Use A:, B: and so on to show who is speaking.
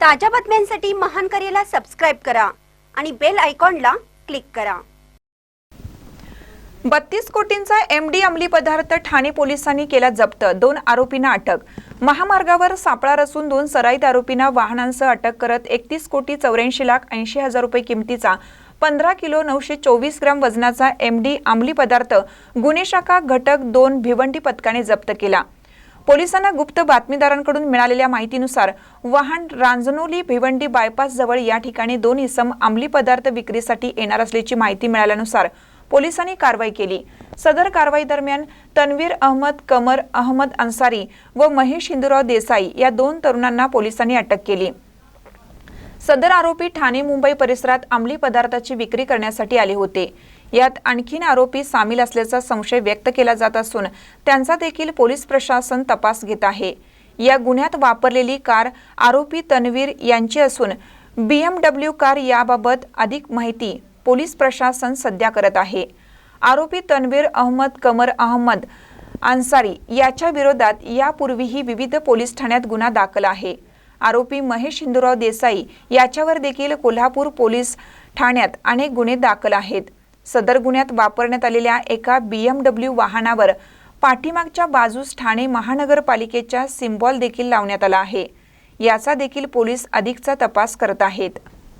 A: ताज्या बातम्यांसाठी महान करेला सबस्क्राईब करा आणि बेल आयकॉनला क्लिक करा.
B: बत्तीस कोटींचा एमडी अंमली पदार्थ ठाणे पोलिसांनी केला जप्त. दोन आरोपींना अटक. महामार्गावर सापळा रचून दोन सराईत आरोपींना वाहनांसह अटक करत एकतीस कोटी चौऱ्याऐंशी लाख ऐंशी हजार रुपये किमतीचा पंधरा किलो नऊशे चोवीस ग्राम वजनाचा एमडी अंमली पदार्थ गुन्हे शाखा घटक दोन भिवंडी पथकाने जप्त केला. पोलिसांना गुप्त बातमीदारांकडून मिळालेल्या माहितीनुसार वाहन रांजनोली भिवंडी बायपास जवळ या ठिकाणी दोन इसम अंमली पदार्थ विक्रीसाठी येणार असल्याची माहिती मिळाल्यानुसार पोलिसांनी कारवाई केली. सदर कारवाई दरम्यान तन्वीर अहमद कमर अहमद अन्सारी व महेश हिंदूराव देसाई या दोन तरुणांना पोलिसांनी अटक केली. सदर आरोपी ठाणे मुंबई परिसरात अंमली पदार्थाची विक्री करण्यासाठी आले होते. यात आणखीन आरोपी सामील असल्याचा संशय व्यक्त केला जात असून त्यांचा देखील पोलीस प्रशासन तपास घेत आहे. या गुन्ह्यात वापरलेली कार आरोपी तन्वीर यांची असून बीएमडब्ल्यू कार याबाबत अधिक माहिती पोलीस प्रशासन सध्या करत आहे. आरोपी तन्वीर अहमद कमर अहमद अन्सारी याच्या विरोधात यापूर्वीही विविध पोलीस ठाण्यात गुन्हा दाखल आहे. आरोपी महेश हिंदुराव देसाई याच्यावर देखील कोल्हापूर पोलीस ठाण्यात अनेक गुन्हे दाखल आहेत. सदर गुन्ह्यात वापरण्यात आलेल्या एका बी एम डब्ल्यू वाहनावर पाठीमागच्या बाजूस ठाणे महानगरपालिकेच्या सिम्बॉल देखील लावण्यात आला आहे. याचा देखील पोलीस अधिकचा तपास करत आहेत.